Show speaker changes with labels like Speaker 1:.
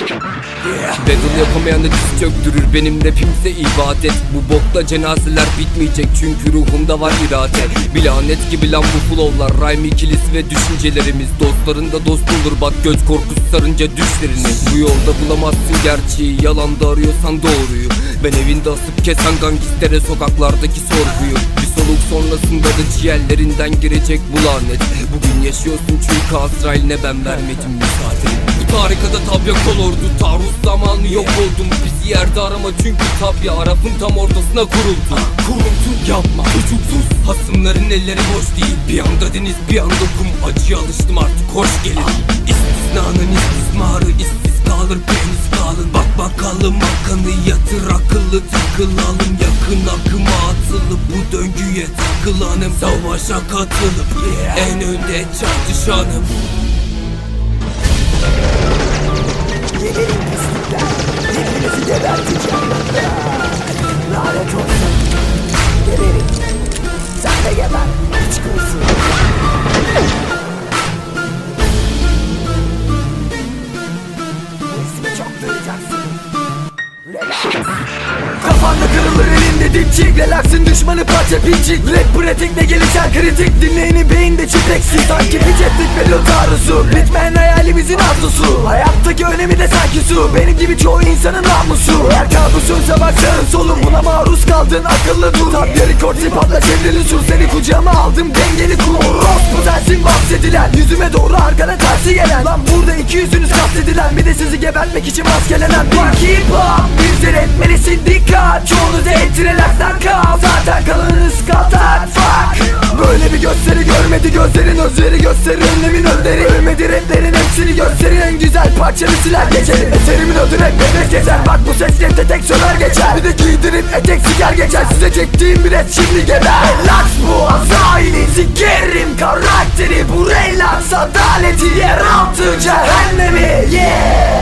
Speaker 1: Battle yapamayanı diz çöktürür Benim rapimse ibadet. Bu bokta cenazeler bitmeyecek Çünkü ruhumda var irade. Bir lanet gibi lan bu flowlar Rhyme ikilisi ve düşüncelerimiz. Dostların da dost olur bak göz korkusu sarınca düşlerini Bu yolda bulamazsın gerçeği Yalanda arıyorsan doğruyu. Ben evinde asıp kesen gangstere Sokaklardaki sorguyu. Bir soluk sonrasında da ciğerlerinden girecek bu lanet. Bugün yaşıyorsun çünkü Azrail'ine ben vermedim müsaade Bu tarikada tab yok olurdu Taarruz zamanı yok oldum. Bizi yerde arama çünkü tabya Arafın tam ortasına kuruldu. Kuruldu. Yapma. Çocuksuz. Hasımların elleri boş değil. Bir anda deniz bir anda kum. Acıya alıştım artık hoş gelin. İstisnanın istismarı işsiz kalır penis kalın Bak bakalım hakanı yatır akıllı takılalım. Yakın akıma atılıp bu döngüye takılanım. Savaşa katılıp en önde çatışanım
Speaker 2: Gelirim pislikler. Hepinizi geberteceğim Lanet olsun. Geberin Sen de geber dipçik Relaxın düşmanı parça pinçik Rap pratikle gelişen kritik. Dinleyeni beyinde çip eksik Sanki bir ceplik melodi arzusu Bitmeyen hayalimizin arzusu. Hayattaki önemi de sanki su. Benim gibi çoğu insanın namusu. Eğer kabusunsa bak sağın solun Buna maruz kaldın. Akıllı dur. Tam bir rekor patla çevrili sur. Seni kucağıma aldım. Dengeli kur Bahsedilen Yüzüme doğru arkadan tersi gelen. Lan burada iki yüzünüz kastedilen. Bir de sizi gebertmek için maskelenen Bir keep up Bizler etmelisin. Dikkat. Çoğunuz ettirelerden kal. Zaten kalanınız bir görmedi gözlerin özleri gösterir Önlemin önleri. Ölmedi raplerin hepsini gösterir En güzel parçanı siler geçerim Eserimin adı rap bebek gezer Bak bu ses rapte tek söner geçer. Bir de giydirin etek siker geçer Size çektiğim bir et şimdi geber. Relax bu azaili sikerim karakteri. Bu relax adaleti yeraltı cehennemi Yeah